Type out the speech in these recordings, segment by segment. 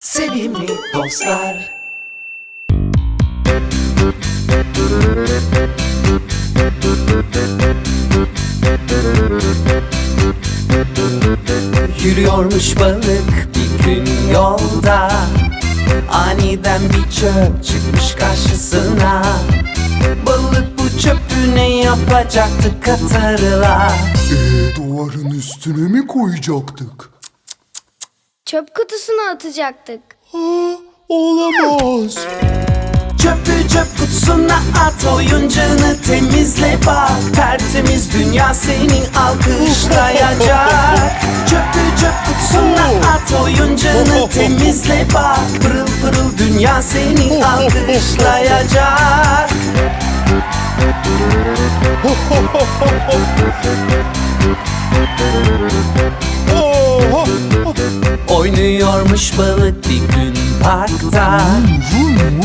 Sevimli dostlar. Yürüyormuş balık bir gün yolda. Aniden bir çöp çıkmış karşısına. Balık bu çöpü ne yapacaktı katarıla Ee, duvarın üstüne mi koyacaktık? Çöp kutusuna atacaktık. Aa, olamaz. Çöpü çöp kutusuna at oyuncağını temizle bak. Tertemiz dünya seni alkışlayacak. Çöpü çöp kutusuna at oyuncağını temizle bak. Pırıl pırıl dünya seni alkışlayacak Oha! Oynuyormuş balık bir gün parkta.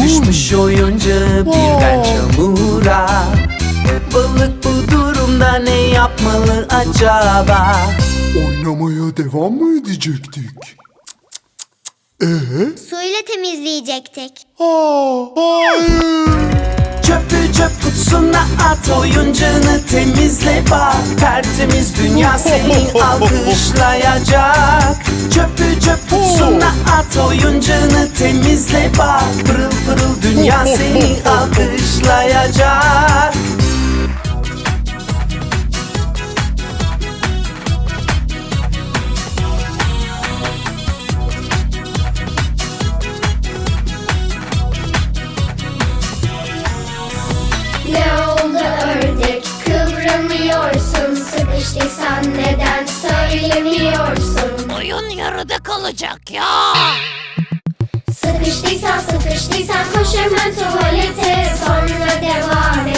Düşmüş oyuncağı birden çamura Balık bu durumda ne yapmalı acaba? Oynamaya devam mı edecektik? Ee? Suyla temizleyecektik. Aa, hayır. Çöpü çöp kutusuna at oyuncağını temizle bak. Tertemiz dünya seni alkışlayacak. Çöpü çöp kutusuna at oyuncağını temizle bak. Pırıl pırıl dünya seni alkışlayacak Kıvranıyorsun. Sıkıştıysan neden söylemiyorsun? Oyun yarıda kalacak ya. Sıkıştıysan sıkıştıysan koş hemen tuvalete. Sonra devam et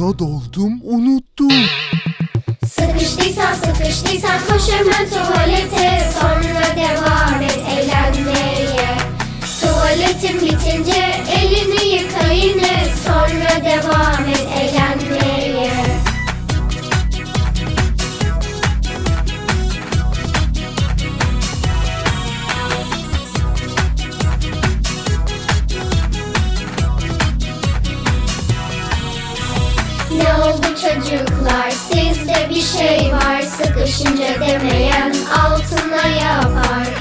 Oyuna daldım, unuttum. Sıkıştıysan sıkıştıysan koş hemen tuvalete. Sonra devam et Sıkışınca demeyen altına yapar.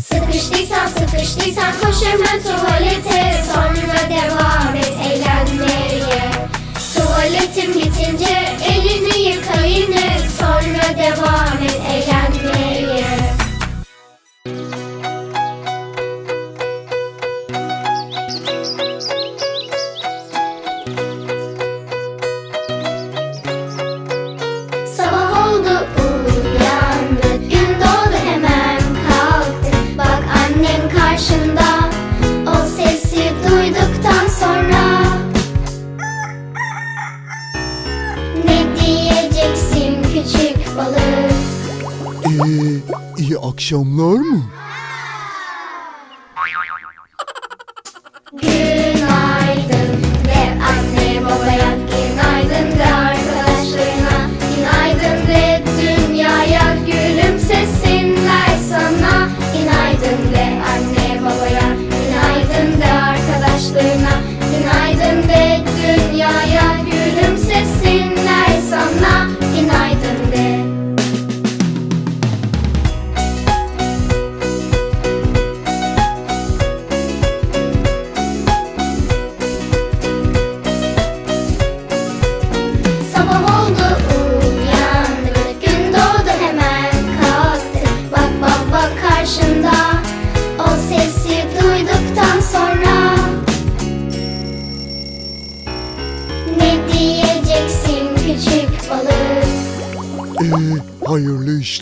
Sıkıştıysan sıkıştıysan koş hemen tuvalete Sonra küçük balık Ee, iyi akşamlar mı?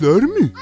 Yemişler mi?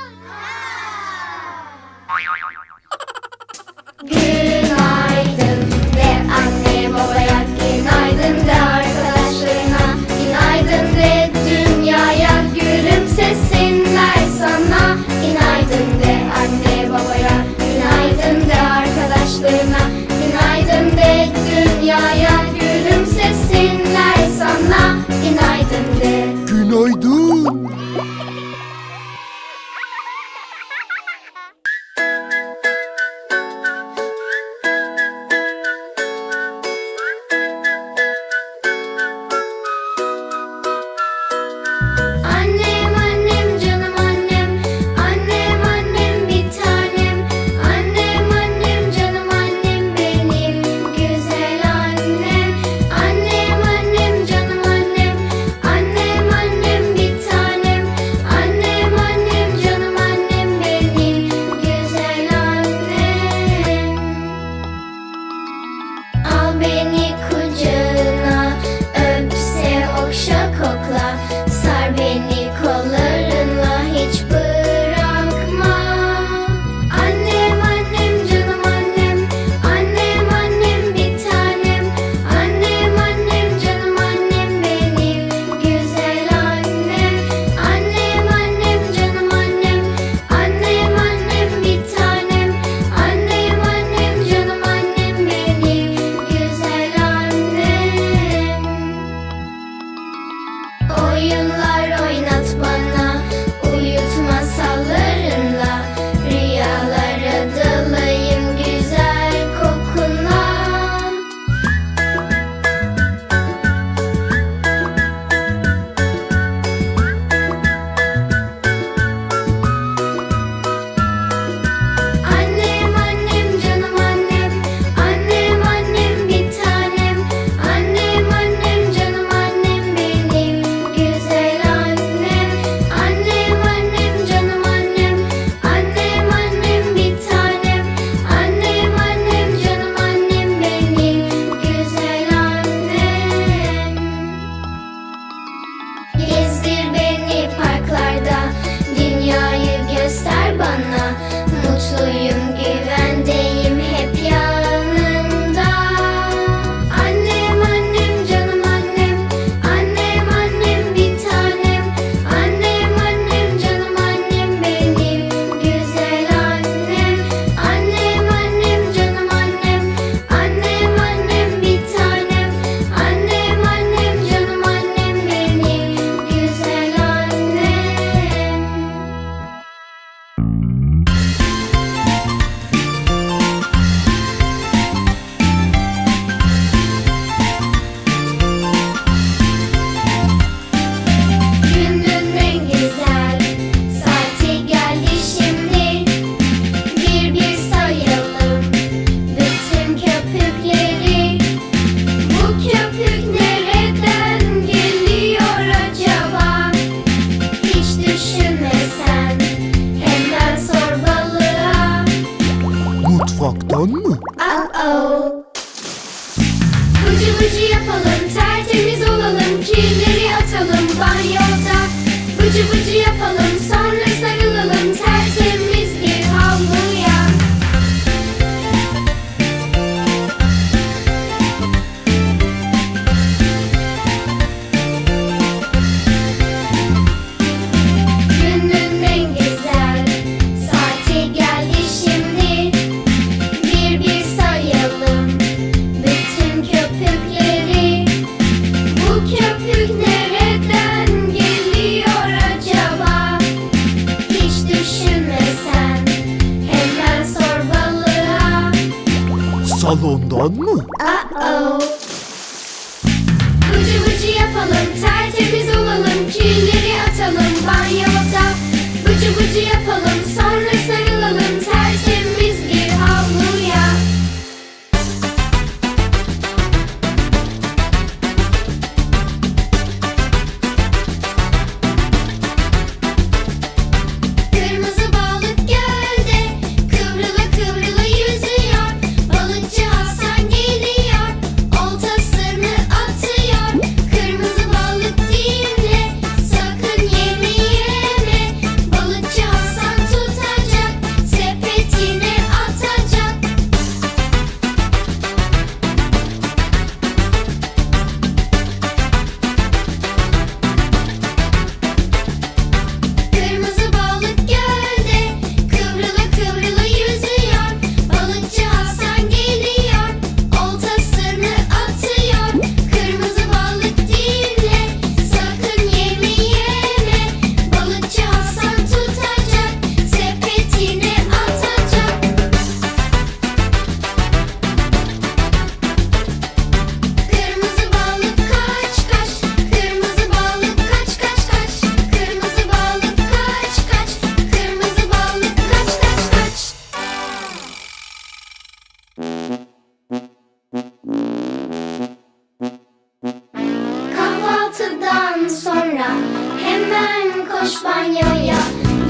Gıcı yapalım sen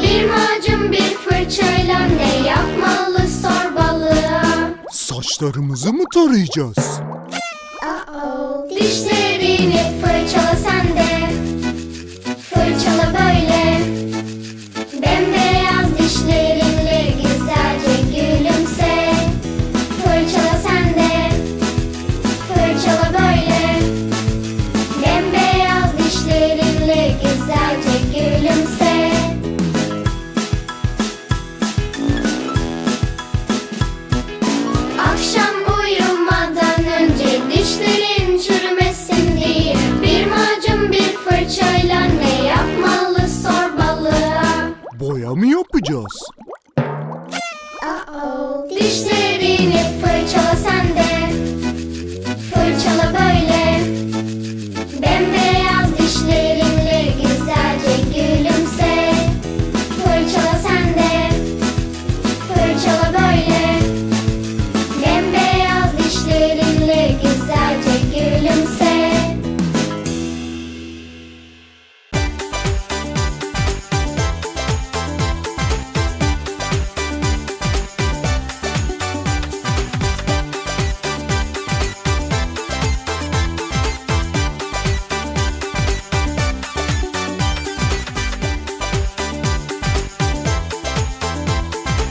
Bir macun bir fırçayla ne yapmalı sor Saçlarımızı mı tarayacağız? Uh -oh. Dişleri gidiyoruz. Uh -oh. Dişlerini fırçala sen de. Fırçala böyle.